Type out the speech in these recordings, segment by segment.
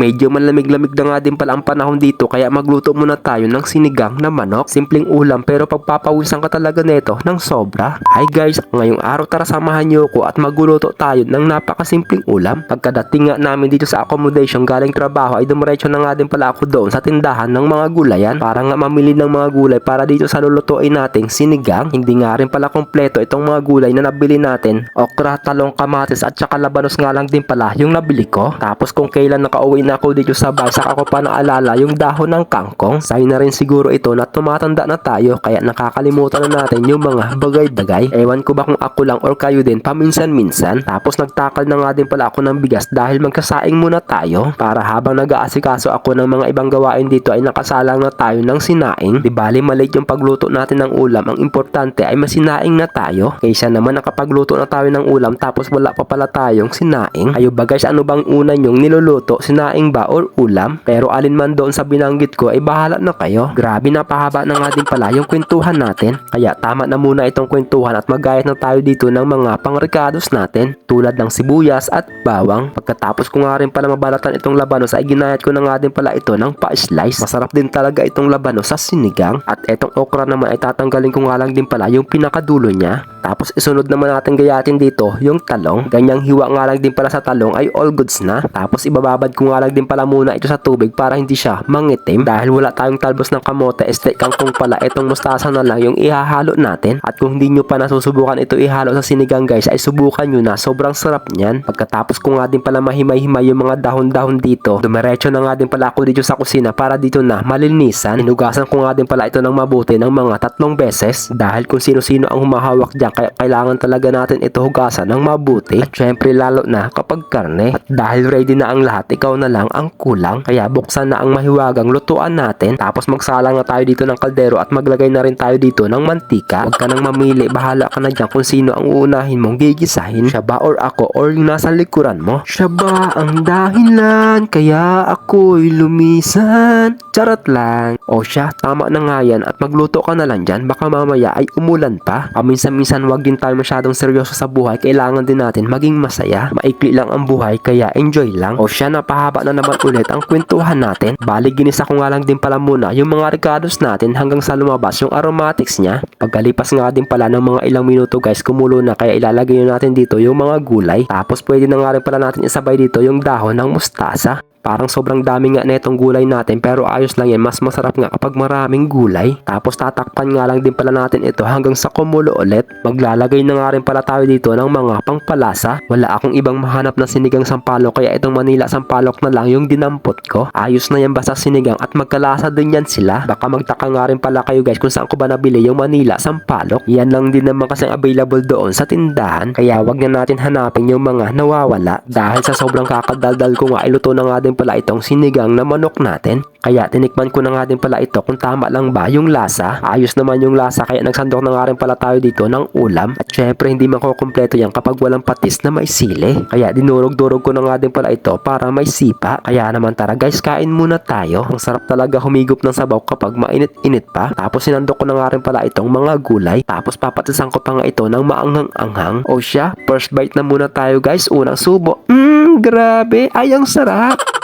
Medyo malamig-lamig na nga din pala ang panahon dito kaya magluto muna tayo ng sinigang na manok. Simpleng ulam pero pagpapawisan ka talaga neto ng sobra. Hi guys, ngayong araw tara samahan niyo ko at magluto tayo ng napakasimpleng ulam. Pagkadating nga namin dito sa accommodation galing trabaho ay dumiretso na nga din pala ako doon sa tindahan ng mga gulayan para nga mamili ng mga gulay para dito sa lulutuin nating sinigang. Hindi nga rin pala kompleto itong mga gulay na nabili natin. Okra, talong, kamatis at saka labanos nga lang din pala yung nabili ko. Tapos kung kailan nakauwi ako dito sa bahay, saka ko pa naalala yung dahon ng kangkong. Sign na rin siguro ito na tumatanda na tayo kaya nakakalimutan na natin yung mga bagay-bagay. Ewan ko ba kung ako lang or kayo din paminsan-minsan. Tapos nagtakal na nga din pala ako ng bigas dahil magkasaing muna tayo para habang nag-aasikaso ako ng mga ibang gawain dito ay nakasalang na tayo ng sinaing. Di bali maliit yung pagluto natin ng ulam. Ang importante ay masinaing na tayo. Kaysa naman nakapagluto na tayo ng ulam tapos wala pa pala tayong sinaing. Ayo ba guys, ano bang una nyong niluluto? Sinaing ba or ulam? Pero alin man doon sa binanggit ko ay bahala na kayo. Grabe napahaba na nga din pala yung kwentuhan natin. Kaya tama na muna itong kwentuhan at magayat na tayo dito ng mga pangrecados natin tulad ng sibuyas at bawang. Pagkatapos ko nga rin pala mabalatan itong labanos ay ginayat ko na nga din pala ito ng pa-slice. Masarap din talaga itong labanos sa sinigang. At itong okra naman ay tatanggalin ko nga lang din pala yung pinakadulo niya. Tapos isunod naman natin gayatin dito yung talong. Ganyang hiwa nga lang din pala sa talong ay all goods na. Tapos ibababad ko nga lang din pala muna ito sa tubig para hindi siya mangitim. Dahil wala tayong talbos ng kamote, este kangkong pala itong mustasa na lang yung ihahalo natin. At kung hindi nyo pa nasusubukan ito ihalo sa sinigang guys, ay subukan nyo na. Sobrang sarap niyan. Pagkatapos ko nga din pala mahimay-himay yung mga dahon-dahon dito, dumiretso na nga din pala ako dito sa kusina para dito na malinisan. Hinugasan ko nga din pala ito ng mabuti ng mga tatlong beses dahil kung sino-sino ang humahawak dyan kaya kailangan talaga natin ito hugasan ng mabuti at syempre lalo na kapag karne at dahil ready na ang lahat ikaw na lang ang kulang. Kaya buksan na ang mahiwagang lutuan natin. Tapos magsalang na tayo dito ng kaldero at maglagay na rin tayo dito ng mantika. Huwag ka nang mamili. Bahala ka na dyan kung sino ang uunahin mong gigisahin. Siya ba or ako or yung nasa likuran mo? Siya ba ang dahilan kaya ako'y lumisan? Charot lang. O siya tama na nga yan at magluto ka na lang dyan. Baka mamaya ay umulan pa. Paminsan-minsan wag din tayo masyadong seryoso sa buhay. Kailangan din natin maging masaya. Maikli lang ang buhay kaya enjoy lang. O siya napahaba na naman ulit ang kwentuhan natin. Bali ginisa ko nga lang din pala muna yung mga ricados natin hanggang sa lumabas yung aromatics niya. Pagkalipas nga din pala ng mga ilang minuto guys kumulo na kaya ilalagay na natin dito yung mga gulay. Tapos pwede na nga rin pala natin isabay dito yung dahon ng mustasa Parang sobrang dami nga netong gulay natin pero ayos lang yan. Mas masarap nga kapag maraming gulay. Tapos tatakpan nga lang din pala natin ito hanggang sa kumulo ulit. Maglalagay na nga rin pala tayo dito ng mga pangpalasa. Wala akong ibang mahanap na sinigang sampalok kaya itong Manila sampalok na lang yung dinampot ko. Ayos na yan basta sinigang at magkalasa din yan sila. Baka magtaka nga rin pala kayo guys kung saan ko ba nabili yung Manila sampalok. Yan lang din naman kasi available doon sa tindahan. Kaya wag na natin hanapin yung mga nawawala. Dahil sa sobrang kakadaldal ko nga iluto na nga din pala itong sinigang na manok natin. Kaya tinikman ko na nga din pala ito kung tama lang ba yung lasa. Ayos naman yung lasa kaya nagsandok na nga rin pala tayo dito ng ulam. At syempre hindi makukumpleto yan kapag walang patis na may sili. Kaya dinurog-durog ko na nga din pala ito para may sipa. Kaya naman tara guys kain muna tayo. Ang sarap talaga humigop ng sabaw kapag mainit-init pa. Tapos sinandok ko na nga rin pala itong mga gulay. Tapos papatisan ko pa nga ito ng maanghang-anghang. O siya, first bite na muna tayo guys. Unang subo. Mmm, grabe. Ay, ang sarap.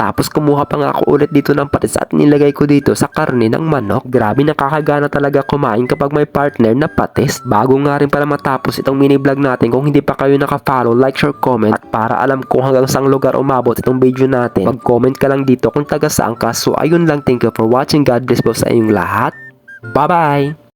Tapos kumuha pa nga ako ulit dito ng patis at nilagay ko dito sa karne ng manok. Grabe nakakagana talaga kumain kapag may partner na patis. Bago nga rin pala matapos itong mini vlog natin kung hindi pa kayo naka-follow, like, share, comment at para alam kung hanggang saang lugar umabot itong video natin, mag-comment ka lang dito kung taga saan ka. So ayun lang, thank you for watching. God bless po sa inyong lahat. Bye-bye!